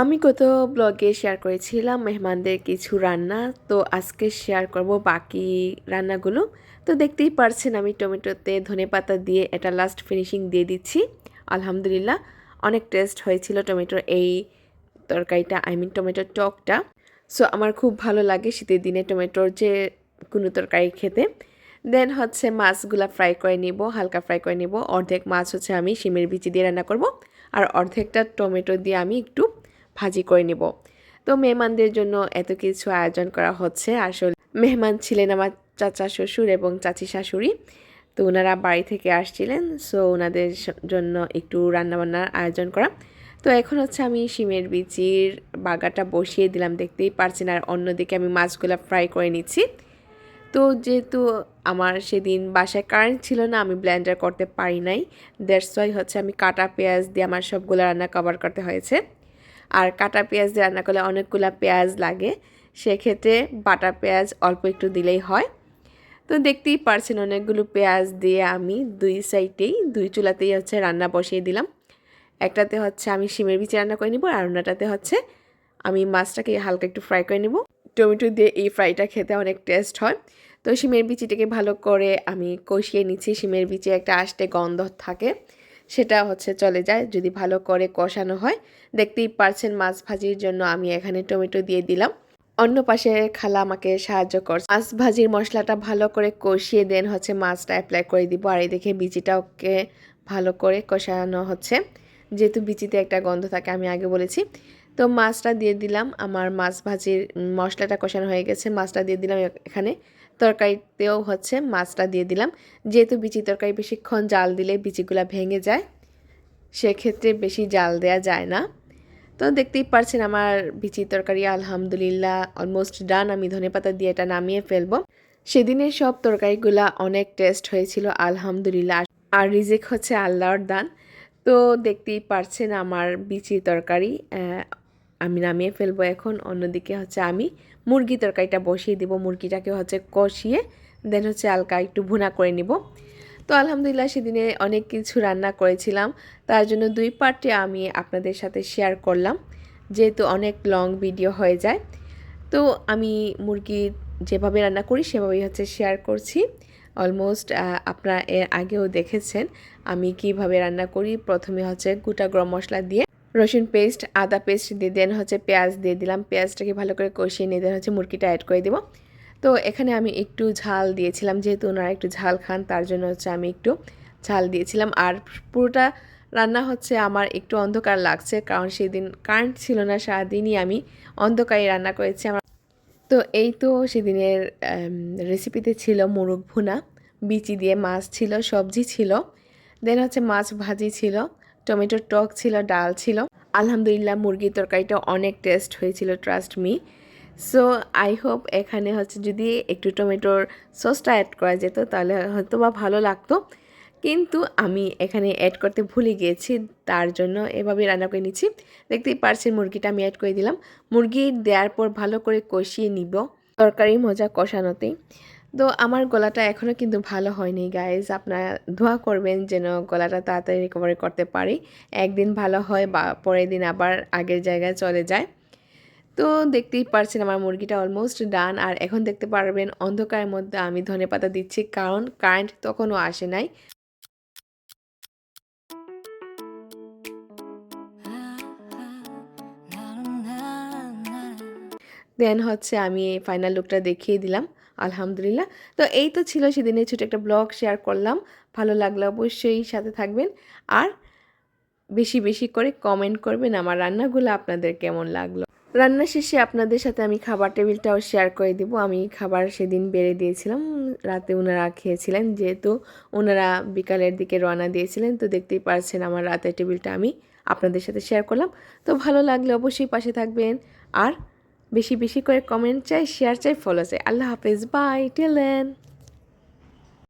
আমি গত ব্লগে শেয়ার করেছিলাম মেহমানদের কিছু রান্না, তো আজকে শেয়ার করব বাকি রান্নাগুলো। তো দেখতেই পারছেন আমি টমেটোতে ধনেপাতা দিয়ে এটা লাস্ট ফিনিশিং দিয়ে দিচ্ছি। আলহামদুলিল্লাহ, অনেক টেস্ট হয়েছিল টমেটোর এই তরকারিটা আই মিন টমেটোর টকটা। সো আমার খুব ভালো লাগে শীতের দিনে টমেটোর যে কোনো তরকারি খেতে। দেন হচ্ছে মাছগুলা ফ্রাই করে নিব, হালকা ফ্রাই করে নিব। অর্ধেক মাছ হচ্ছে আমি শিমের বিচি দিয়ে রান্না করব। আর অর্ধেকটা টমেটো দিয়ে আমি একটু ভাজি করে নিব। তো মেহমানদের জন্য এত কিছু আয়োজন করা হচ্ছে। আসলে মেহমান ছিলেন আমার চাচা শ্বশুর এবং চাচি শাশুড়ি। তো ওনারা বাড়ি থেকে আসছিলেন। সো ওনাদের জন্য একটু রান্নাবান্নার আয়োজন করা। তো এখন হচ্ছে আমি শিমের বিচির বাগাটা বসিয়ে দিলাম। দেখতেই পারছেন আর অন্যদিকে আমি মাছগুলো ফ্রাই করে নিচ্ছি। তো যেহেতু আমার সেদিন বাসায় কারেন্ট ছিল না, আমি ব্লেন্ডার করতে পারি নাই। ওয়াই হচ্ছে আমি কাটা পেঁয়াজ দিয়ে আমার সবগুলো রান্না কভার করতে হয়েছে। আর কাটা পেঁয়াজ দিয়ে রান্না করলে অনেকগুলো পেঁয়াজ লাগে। সেক্ষেত্রে বাটা পেঁয়াজ অল্প একটু দিলেই হয়। তো দেখতেই পারছেন অনেকগুলো পেঁয়াজ দিয়ে আমি দুই সাইডেই, দুই চুলাতেই হচ্ছে রান্না বসিয়ে দিলাম। একটাতে হচ্ছে আমি শিমের বিচি রান্না করে নিব আর অন্যটাতে হচ্ছে আমি মাছটাকে হালকা একটু ফ্রাই করে নেব। টমেটো দিয়ে এই ফ্রাইটা খেতে অনেক টেস্ট হয়। তো শিমের বিচিটাকে ভালো করে আমি কষিয়ে নিচ্ছি। শিমের বিচি একটা আষ্টে গন্ধ থাকে। সেটা হচ্ছে চলে যায়। যদি ভালো করে কষানো হয়, দেখতেই পারছেন মাছ ভাজির জন্য আমি এখানে টমেটো দিয়ে দিলাম। অন্য পাশে খালা আমাকে সাহায্য করছে। মাছ ভাজির মশলাটা ভালো করে কষিয়ে দেন হচ্ছে মাছটা অ্যাপ্লাই করে দিব। আর এই দেখে বিচিটাকে ভালো করে কষানো হচ্ছে। যেহেতু বিচিতে একটা গন্ধ থাকে, আমি আগে বলেছি। তো মাছটা দিয়ে দিলাম। আমার মাছ ভাজির মশলাটা কষানো হয়ে গেছে। মাছটা দিয়ে দিলাম এখানে তরকারিতেও হচ্ছে মাছটা দিয়ে দিলাম। যেহেতু বিচি তরকারি বেশিক্ষণ জাল দিলে বিচিগুলা ভেঙে যায়, সেক্ষেত্রে বেশি জাল দেয়া যায় না। তো দেখতেই পারছেন আমার বিচি তরকারি আলহামদুলিল্লাহ অলমোস্ট ডান আমি ধনেপাতা দিয়ে এটা নামিয়ে ফেলব। সেদিনের সব তরকারিগুলা অনেক টেস্ট হয়েছিল, আলহামদুলিল্লাহ। আর রিজিক হচ্ছে আল্লাহর দান। তো দেখতেই পারছেন আমার বিচি তরকারি আমি নামিয়ে ফেলব এখন। অন্যদিকে হচ্ছে আমি মুরগি তরকারিটা বসিয়ে দিব। মুরগিটাকে হচ্ছে কষিয়ে দেন হচ্ছে হালকা একটু ভুনা করে নিব। তো আলহামদুলিল্লাহ সেদিনে অনেক কিছু রান্না করেছিলাম। তার জন্য দুই পার্টে আমি আপনাদের সাথে শেয়ার করলাম। যেহেতু অনেক লং ভিডিও হয়ে যায়। তো আমি মুরগি যেভাবে রান্না করি, সেভাবেই হচ্ছে শেয়ার করছি। অলমোস্ট আপনারা এর আগেও দেখেছেন আমি কীভাবে রান্না করি। প্রথমে হচ্ছে গোটা গরম মশলা দিয়ে রসুন পেস্ট, আদা পেস্ট দিয়ে দেন, হচ্ছে পেঁয়াজ দিয়ে দিলাম। পেঁয়াজটাকে ভালো করে কষিয়ে নিয়ে দেন, হচ্ছে মুরগিটা অ্যাড করে দেবো। তো এখানে আমি একটু ঝাল দিয়েছিলাম, যেহেতু ওনারা একটু ঝাল খান, তার জন্য হচ্ছে আমি একটু ঝাল দিয়েছিলাম। আর পুরোটা রান্না হচ্ছে আমার একটু অন্ধকার লাগছে, কারণ সেদিন কারেন্ট ছিল না, সারাদিনই আমি অন্ধকারে রান্না করেছি আমার। তো এই তো সেদিনের রেসিপিতে ছিল মুরগ ভুনা, বিচি দিয়ে মাছ ছিল, সবজি ছিল। দেন হচ্ছে মাছ ভাজি ছিল। টমেটোর টক ছিল, ডাল ছিল। আলহামদুলিল্লাহ মুরগির তরকারিটা অনেক টেস্ট হয়েছিল trust me so I hope এখানে হচ্ছে যদি একটু টমেটোর সসটা অ্যাড করা যেত, তাহলে হয়তো বা ভালো লাগতো। কিন্তু আমি এখানে অ্যাড করতে ভুলে গিয়েছি, তার জন্য এভাবে রান্না করে নিচ্ছি। দেখতেই পারছেন মুরগিটা, আমি অ্যাড করে দিলাম। মুরগি দেওয়ার পর ভালো করে কষিয়ে নিব। তরকারি মজা কষানোতেই। তো আমার গলাটা এখনও কিন্তু ভালো হয়নি গাইজ আপনারা ধোয়া করবেন যেন গলাটা তাড়াতাড়ি রিকভারি করতে পারি। একদিন ভালো হয়, বা পরের দিন আবার আগের জায়গায় চলে যায়। তো দেখতেই পারছেন আমার মুরগিটা অলমোস্ট ডান আর এখন দেখতে পারবেন অন্ধকারের মধ্যে আমি ধনে পাতা দিচ্ছি, কারণ কারেন্ট তখনও আসে নাই। দেন হচ্ছে আমি এই ফাইনাল লুকটা দেখিয়ে দিলাম। আলহামদুলিল্লাহ। তো এই তো ছিল সেদিনের ছোটো একটা ব্লগ, শেয়ার করলাম। ভালো লাগলে অবশ্যই সাথে থাকবেন। আর বেশি বেশি করে কমেন্ট করবেন আমার রান্নাগুলো আপনাদের কেমন লাগল। রান্না শেষে আপনাদের সাথে আমি খাবার টেবিলটাও শেয়ার করে দিব। আমি খাবার সেদিন বেড়ে দিয়েছিলাম। রাতে ওনারা খেয়েছিলেন, যেহেতু ওনারা বিকালের দিকে রওনা দিয়েছিলেন, তো দেখতেই পারছেন আমার রাতের টেবিলটা আমি আপনাদের সাথে শেয়ার করলাম। তো ভালো লাগলে অবশ্যই পাশে থাকবেন। আর বেশি বেশি করে কমেন্ট চাই শেয়ার চাই ফলো চাই। আল্লাহ হাফেজ। বাই টেলেন